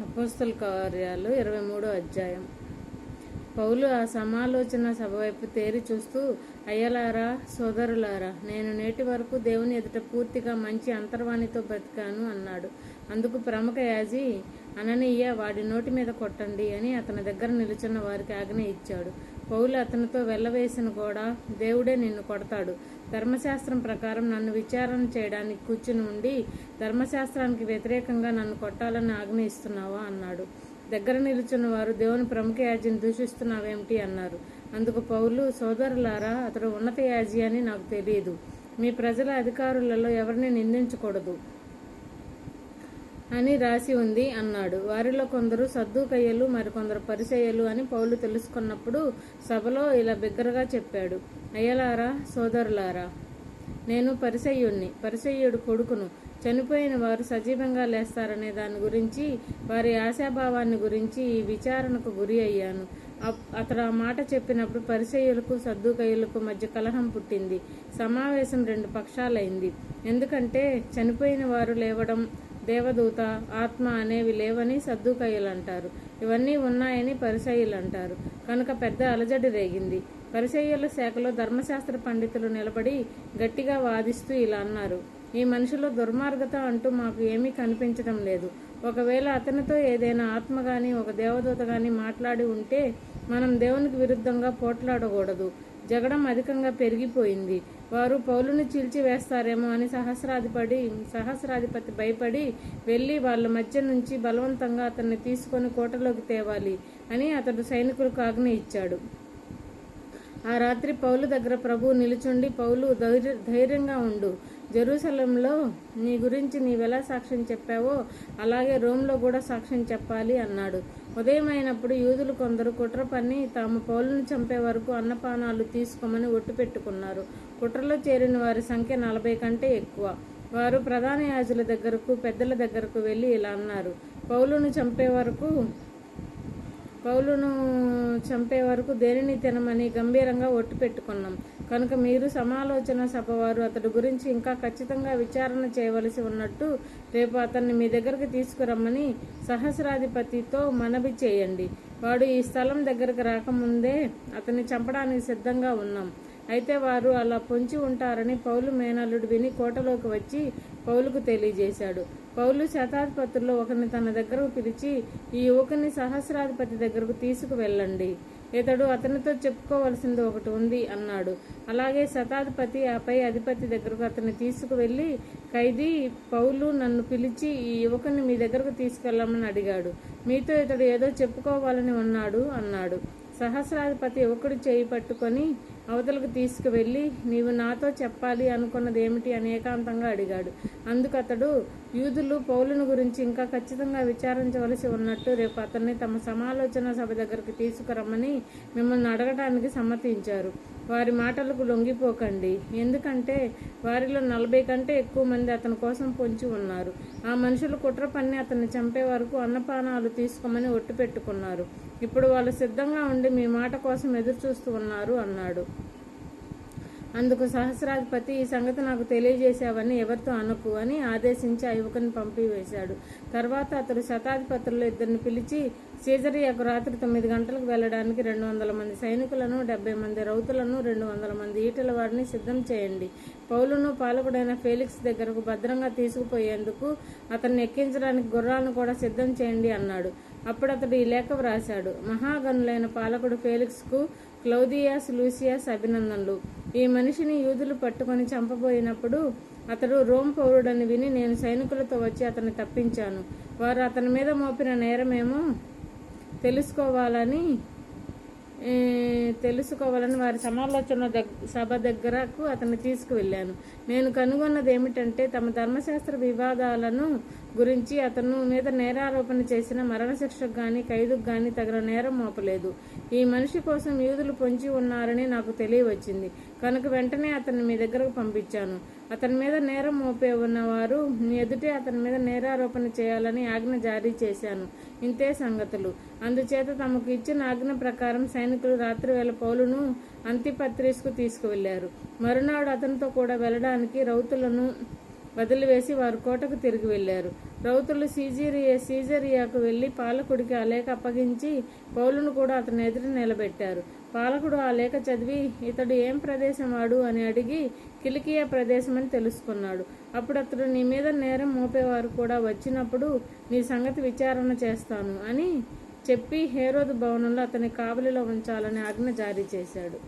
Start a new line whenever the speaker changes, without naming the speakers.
అపోస్తల కార్యాలు ఇరవై మూడో అధ్యాయం. పౌలు ఆ సమాలోచన సభ వైపు తేరి చూస్తూ అయ్యలారా సోదరులారా నేను నేటి వరకు దేవుని ఎదుట పూర్తిగా మంచి అంతర్వాణితో బ్రతికాను అన్నాడు. అందుకు ప్రముఖ యాజీ అననీయ వాడి నోటి మీద కొట్టండి అని అతని దగ్గర నిలుచున్న వారికి ఆజ్ఞ ఇచ్చాడు. పౌలు అతనితో వెళ్ళవేసిన కూడా దేవుడే నిన్ను కొడతాడు. ధర్మశాస్త్రం ప్రకారం నన్ను విచారణ చేయడానికి కూర్చుని ఉండి ధర్మశాస్త్రానికి వ్యతిరేకంగా నన్ను కొట్టాలని ఆజ్ఞ ఇస్తున్నావా అన్నాడు. దగ్గర నిలుచున్న వారు దేవుని ప్రముఖ యాజిని దూషిస్తున్నావేమిటి? అన్నారు. అందుకు పౌలు సోదరులారా అతడు ఉన్నత యాజీ అని నాకు తెలియదు. మీ ప్రజల అధికారులలో ఎవరిని నిందించకూడదు. అని రాసి ఉంది అన్నాడు. వారిలో కొందరు సర్దుకయ్యలు మరికొందరు పరిసయ్యలు అని పౌలు తెలుసుకున్నప్పుడు సభలో ఇలా బిగ్గరగా చెప్పాడు. అయ్యలారా సోదరులారా నేను పరిసయ్యుణ్ణి పరిసయ్యుడు కొడుకును. చనిపోయిన వారు సజీవంగా లేస్తారనే దాని గురించి వారి ఆశాభావాన్ని గురించి ఈ విచారణకు గురి అయ్యాను. అప్- అతడు ఆ మాట చెప్పినప్పుడు పరిసయ్యులకు సద్దుకయ్యులకు మధ్య కలహం పుట్టింది. సమావేశం రెండు పక్షాలైంది. ఎందుకంటే చనిపోయిన వారు లేవడం దేవదూత ఆత్మ అనేవి లేవని సద్దుకయ్యలు అంటారు ఇవన్నీ ఉన్నాయని పరిసయ్యులు అంటారు కనుక పెద్ద అలజడి రేగింది. పరిసయ్యుల శాఖలో ధర్మశాస్త్ర పండితులు నిలబడి గట్టిగా వాదిస్తూ ఇలా అన్నారు. ఈ మనిషిలో దుర్మార్గత అంటూ మాకు ఏమీ కనిపించడం లేదు. ఒకవేళ అతనితో ఏదైనా ఆత్మ కానీ ఒక దేవదూత కానీ మాట్లాడి ఉంటే మనం దేవునికి విరుద్ధంగా పోట్లాడకూడదు. జగడం అధికంగా పెరిగిపోయింది. వారు పౌలుని చీల్చివేస్తారేమో అని సహస్రాధిపడి సహస్రాధిపతి భయపడి వెళ్ళి వాళ్ళ మధ్య నుంచి బలవంతంగా అతన్ని తీసుకొని కోటలోకి తేవాలి అని అతడు సైనికులకు ఆజ్ఞ ఇచ్చాడు. ఆ రాత్రి పౌలు దగ్గర ప్రభువు నిలుచుండి పౌలు ధైర్య ధైర్యంగా ఉండు. జెరూసలంలో నీ గురించి నీవెలా సాక్ష్యం చెప్పావో అలాగే రోమ్లో కూడా సాక్ష్యం చెప్పాలి అన్నాడు. ఉదయమైనప్పుడు యూదులు కొందరు కుట్ర పని తాము పౌలను చంపే వరకు అన్నపానాలు తీసుకోమని ఒట్టు పెట్టుకున్నారు. కుట్రలో చేరిన వారి సంఖ్య నలభై కంటే ఎక్కువ. వారు ప్రధాన యాజుల దగ్గరకు పెద్దల దగ్గరకు వెళ్ళి ఇలా అన్నారు. పౌలును చంపే వరకు పౌలును చంపే వరకు దేనిని తినమని గంభీరంగా ఒట్టు పెట్టుకున్నాం. కనుక మీరు సమాలోచన సభ వారు అతడి గురించి ఇంకా ఖచ్చితంగా విచారణ చేయవలసి ఉన్నట్టు రేపు అతన్ని మీ దగ్గరికి తీసుకురమ్మని సహస్రాధిపతితో మనవి చేయండి. వాడు ఈ స్థలం దగ్గరకు రాకముందే అతన్ని చంపడానికి సిద్ధంగా ఉన్నాం. అయితే వారు అలా పొంచి ఉంటారని పౌలు మేనల్లుడు విని కోటలోకి వచ్చి పౌలుకు తెలియజేశాడు. పౌలు శతాధిపతుల్లో ఒకరిని తన దగ్గరకు పిలిచి ఈ యువకుని సహస్రాధిపతి దగ్గరకు తీసుకువెళ్ళండి. ఇతడు అతనితో చెప్పుకోవలసింది ఒకటి ఉంది అన్నాడు. అలాగే శతాధిపతి ఆపై అధిపతి దగ్గరకు అతన్ని తీసుకువెళ్ళి ఖైదీ పౌలు నన్ను పిలిచి ఈ యువకుని మీ దగ్గరకు తీసుకెళ్ళమని అడిగాడు. మీతో ఇతడు ఏదో చెప్పుకోవాలని ఉన్నాడు అన్నాడు. సహస్రాధిపతి యువకుడు చేయి పట్టుకొని అవతలకు తీసుకువెళ్ళి నీవు నాతో చెప్పాలి అనుకున్నది ఏమిటి? అని ఏకాంతంగా అడిగాడు. అందుకు అతడు యూదులు పౌలుని గురించి ఇంకా ఖచ్చితంగా విచారించవలసి ఉన్నట్టు రేపు అతన్ని తమ సమాలోచన సభ దగ్గరికి తీసుకురమ్మని మిమ్మల్ని అడగడానికి సమ్మతించారు. వారి మాటలకు లొంగిపోకండి. ఎందుకంటే వారిలో నలభై కంటే ఎక్కువ మంది అతని కోసం పొంచి ఉన్నారు. ఆ మనుషులు కుట్ర పన్ని అతన్ని చంపే వరకు అన్నపానాలు తీసుకోమని ఒట్టు పెట్టుకున్నారు. ఇప్పుడు వాళ్ళు సిద్ధంగా ఉండి మీ మాట కోసం ఎదురు చూస్తూ ఉన్నారు అన్నాడు. అందుకు సహస్రాధిపతి ఈ సంగతి నాకు తెలియజేశావని ఎవరితో అనకు అని ఆదేశించి ఆ యువకుని పంపివేశాడు. తర్వాత అతడు శతాధిపతుల్లో ఇద్దరిని పిలిచి సీజరియాకు రాత్రి తొమ్మిది గంటలకు వెళ్ళడానికి రెండు వందల మంది సైనికులను డెబ్బై మంది రౌతులను రెండు వందల మంది ఈటల వారిని సిద్ధం చేయండి. పౌలును పాలకుడైన ఫేలిక్స్ దగ్గరకు భద్రంగా తీసుకుపోయేందుకు అతన్ని ఎక్కించడానికి గుర్రాలను కూడా సిద్ధం చేయండి అన్నాడు. అప్పుడు అతడు ఈ లేఖ వ్రాశాడు. మహాగనులైన పాలకుడు ఫేలిక్స్కు క్లౌదియాస్ లూసియాస్ అభినందనలు. ఈ మనిషిని యూదులు పట్టుకొని చంపబోయినప్పుడు అతడు రోమ్ పౌరుడని విని నేను సైనికులతో వచ్చి అతన్ని తప్పించాను. వారు అతని మీద మోపిన నేరమేమో తెలుసుకోవాలని తెలుసుకోవాలని వారి సమాలోచన దగ్ సభ దగ్గరకు అతన్ని తీసుకువెళ్ళాను. నేను కనుగొన్నది ఏమిటంటే తమ ధర్మశాస్త్ర వివాదాలను గురించి అతను మీద నేరారోపణ చేసిన మరణశిక్షకు కానీ ఖైదుకు కానీ తగిన నేరం మోపలేదు. ఈ మనిషి కోసం యూదులు పొంచి ఉన్నారని నాకు తెలియవచ్చింది. కనుక వెంటనే అతన్ని మీ దగ్గరకు పంపించాను. అతని మీద నేరం మోపే ఉన్నవారు ఎదుటే అతని మీద నేరారోపణ చేయాలని ఆజ్ఞ జారీ చేశాను. ఇంతే సంగతులు. అందుచేత తమకు ఇచ్చిన ఆజ్ఞ ప్రకారం సైనికులు రాత్రివేళ పౌలును అంతిపత్రిస్కు తీసుకువెళ్ళారు మరునాడు అతనితో కూడా వెళ్ళడానికి రౌతులను వదిలివేసి వారు కోటకు తిరిగి వెళ్ళారు. రౌతులు సీజీరియా సీజరియాకు వెళ్ళి పాలకుడికి ఆ లేఖ అప్పగించి పౌలును కూడా అతని ఎదురు నిలబెట్టారు. పాలకుడు ఆ లేఖ చదివి ఇతడు ఏం ప్రదేశం వాడు? అని అడిగి కిలికియా ప్రదేశం అని తెలుసుకున్నాడు. అప్పుడు అతడు నీ మీద నేరం మోపేవారు కూడా వచ్చినప్పుడు నీ సంగతి విచారణ చేస్తాను అని చెప్పి హేరోదు భవనంలో అతని కావలిలో ఉంచాలని ఆజ్ఞ జారీ చేశాడు.